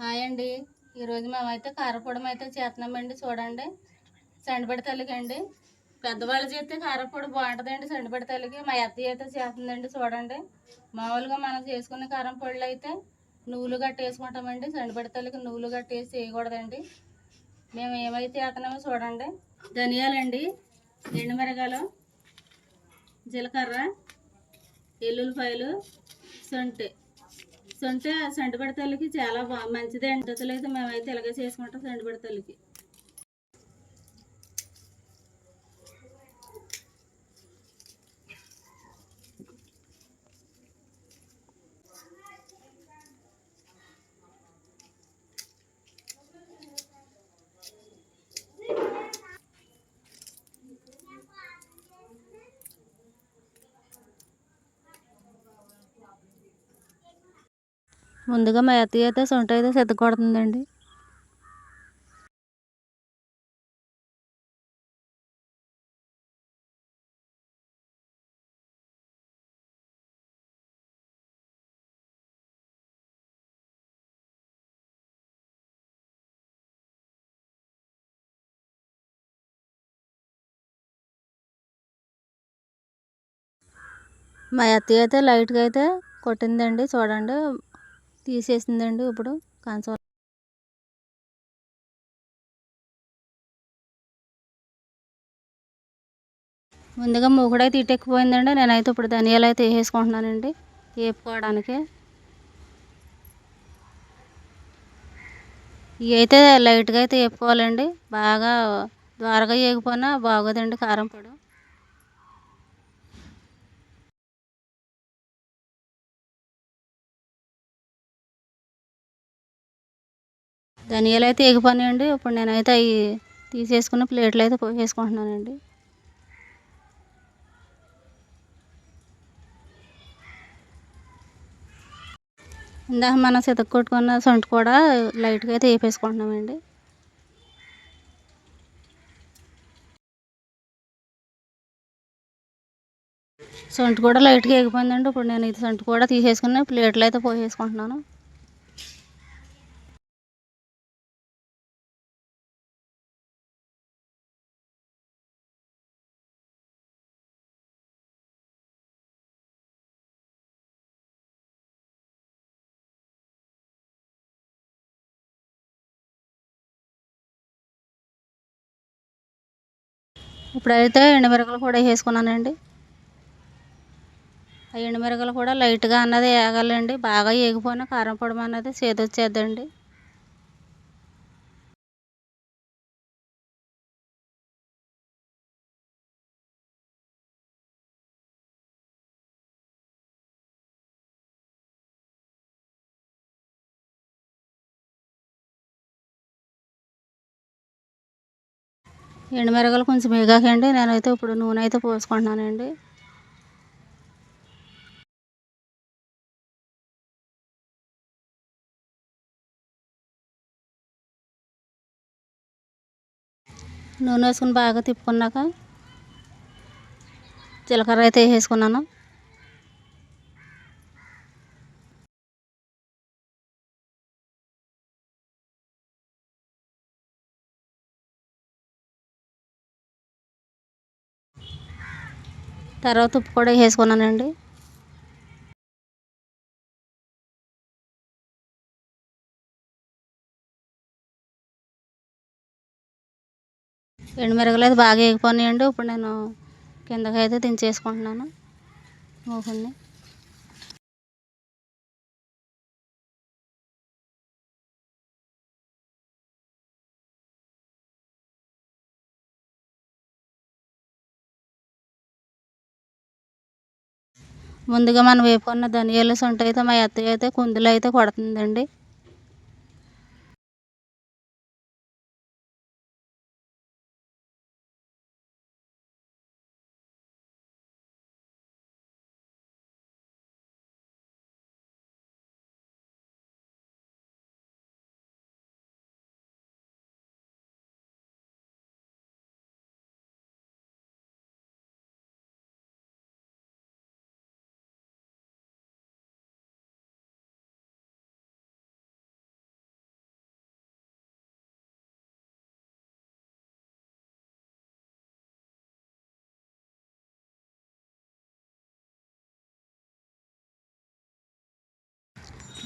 Hi అండి. ఈరోజు మేమైతే కారపొడం అయితే చేస్తున్నామండి చూడండి. సండిపడి తల్లికి అండి పెద్దవాళ్ళు చేస్తే కారపొడి బాగుంటుందండి సండిపడి తల్లికి. మా అత్తయ్య అయితే చేస్తుందండి చూడండి. మామూలుగా మనం చేసుకునే కారం పొడులు అయితే నువ్వులు గట్టి వేసుకుంటామండి సండిపడి తల్లికి నువ్వులు గట్టి వేసి వేయకూడదండి. మేము ఏమైతే చేస్తున్నామో చూడండి. ధనియాలండి ఎండుమిరగాయలు జీలకర్ర ఎల్లుల్లిపాయలు సొంటి సొంటి సంటి పడతలకి చాలా బా మంచిదే అంటుతులు అయితే మేమైతే ఇలాగే చేసుకుంటాం సంటి పడతలకి ముందుగా మా అత్తయ్య అయితే సొంట అయితే సిద్ధకొడుతుందండి మా అత్తయ్య అయితే లైట్గా అయితే కొట్టిందండి చూడండి. తీసేసిందండి ఇప్పుడు కంచం ముందుగా మూకుడైతే ఇటెక్కిపోయిందండి. నేనైతే ఇప్పుడు ధనియాలు అయితే వేసేసుకుంటున్నానండి. వేపుకోవడానికి. ఇవి అయితే లైట్గా అయితే వేపుకోవాలండి. బాగా ద్వారగా వేగిపోయినా బాగోదండి కారం పొడి. ధనియాలు అయితే ఎగిపోయినాయండి. ఇప్పుడు నేనైతే అవి తీసేసుకుని ప్లేట్లు అయితే పోసేసుకుంటున్నానండి. ఇందాక మనం సితక కొట్టుకున్న సొంట కూడా లైట్గా అయితే వేపేసుకుంటున్నామండి సొంట కూడా లైట్గా ఎగిపోయిందండి. ఇప్పుడు నేను ఇది సొంట కూడా తీసేసుకుని ప్లేట్లు అయితే పోసేసుకుంటున్నాను. ఇప్పుడైతే ఎండుమిరకలు కూడా వేసుకున్నానండి. ఆ ఎండుమిరకలు కూడా లైట్గా అన్నది వేగాలండి బాగా వేగిపోయినా కారం పొడి అన్నది చేదొచ్చేద్దండి. ఎండుమిరగలు కొంచెం వేగాకండి. నేనైతే ఇప్పుడు నూనె అయితే పోసుకుంటున్నానండి. నూనె వేసుకుని బాగా తిప్పుకున్నాక జీలకర్ర అయితే వేసేసుకున్నాను తర్వాత ఉప్పు కూడా వేసుకున్నానండి. ఎండుమిరగలు అయితే బాగా వేగిపోయినాయండి. ఇప్పుడు నేను కిందకైతే దించేసుకుంటున్నాను. మూకుడిని ముందుగా మనం వేపుకున్న ధనియాల సొంట అయితే మా అత్తయ్య అయితే కుందులు అయితే కొడుతుందండి.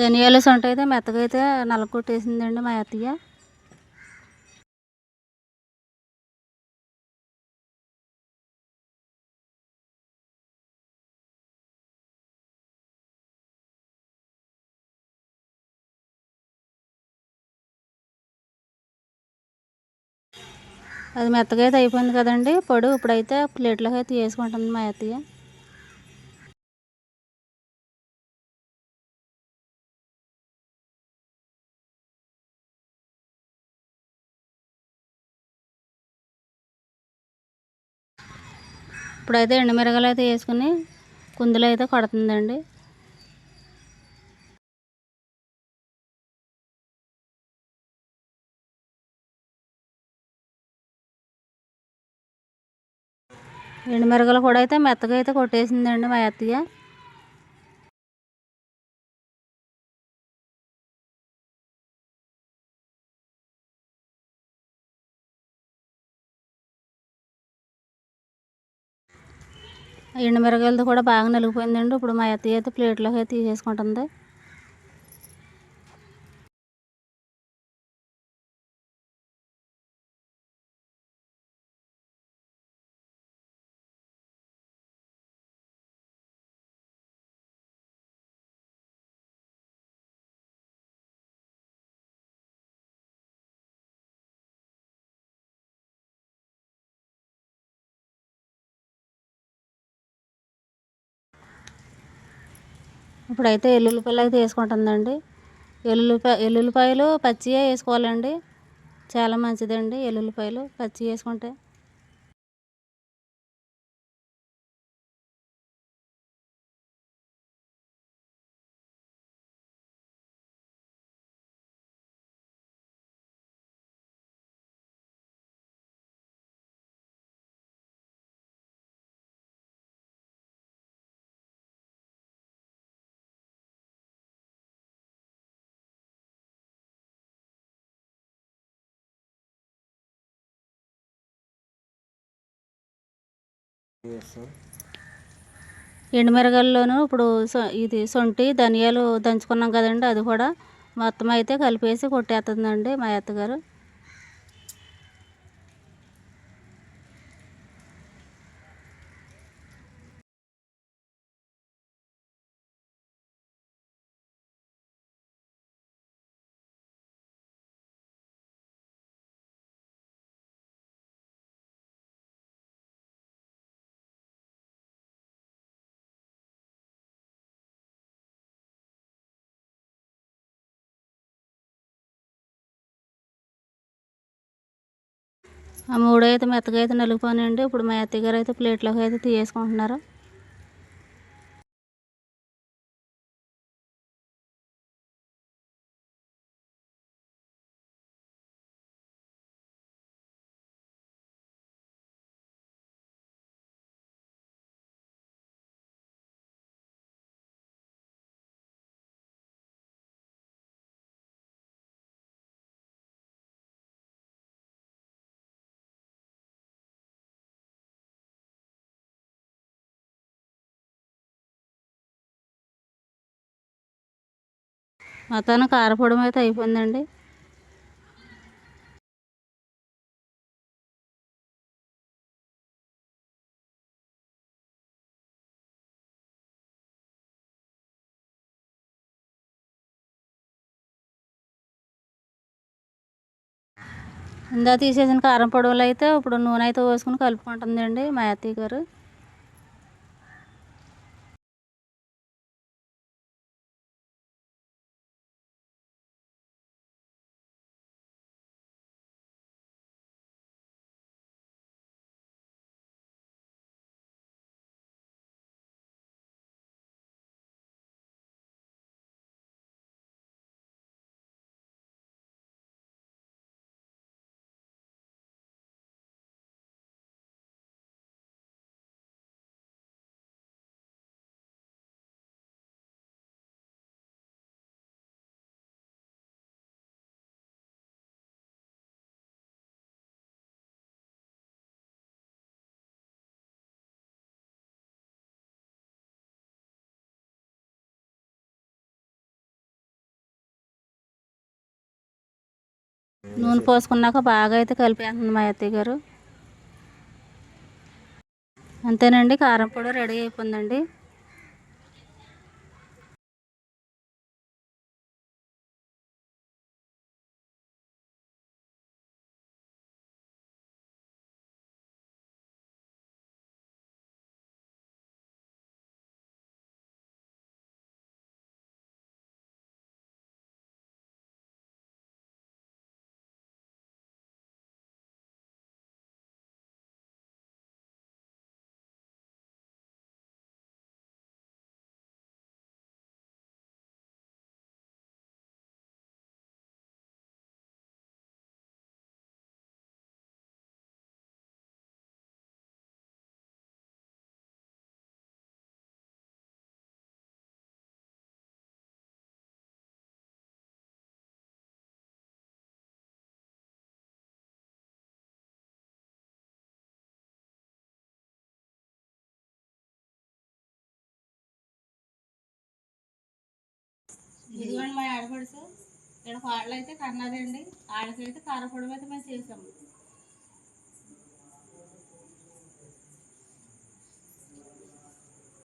ధనియాల సొంట అయితే మెత్తగా అయితే నలగొట్టేసిందండి మా అత్తయ్య. అది మెత్తగా అయితే అయిపోయింది కదండి. పొడి ఇప్పుడైతే ప్లేట్లోకి అయితే వేసుకుంటుంది మా అత్తయ్య. ఇప్పుడైతే ఎండుమిరగాయలు అయితే వేసుకుని కుందులు అయితే కొడుతుందండి. ఎండుమిరగలు కూడా అయితే మెత్తగా అయితే కొట్టేసిందండి మా అత్తయ్య. ఎండుమిరగాయలతో కూడా బాగా నలిగిపోయిందండి. ఇప్పుడు మా అత్తయ్య అయితే ప్లేట్లోకి అయితే తీసేసుకుంటుంది. ఇప్పుడైతే ఎల్లుల్లిపాయలు అయితే వేసుకుంటుందండి ఎల్లుల్లిపాయ ఎల్లుల్లిపాయలు పచ్చివే వేసుకోవాలండి. చాలా మంచిదండి ఎల్లుల్లిపాయలు పచ్చి వేసుకుంటే. ఎండుమిరగల్లోనూ ఇప్పుడు సొ ఇది సొంటి ధనియాలు దంచుకున్నాం కదండి అది కూడా మొత్తం అయితే కలిపేసి కొట్టేస్తుందండి మా అత్తగారు. ఆ మూడో అయితే మెత్తగా అయితే నలిగిపోయినాయండి. ఇప్పుడు మా అత్తయ్య గారు అయితే ప్లేట్లోకి అయితే తీసేసుకుంటున్నారు మొత్తాన్ని కారపొడి అయితే అయిపోయిందండి. ఇందా తీసేసిన కారం పొడవలు అయితే ఇప్పుడు నూనె అయితే పోసుకుని కలుపుకుంటుందండి మా అత్తయ్య గారు. నూనె పోసుకున్నాక బాగా అయితే కలిపేస్తుంది మా అత్తయ్య గారు. అంతేనండి కారం పొడి రెడీ అయిపోయిందండి. ఇదిగోండి మా ఆడపడుచు. ఇక్కడ కోడలు అయితే కన్నదండి ఆడకైతే కారపొడి అయితే మేము చేసాము.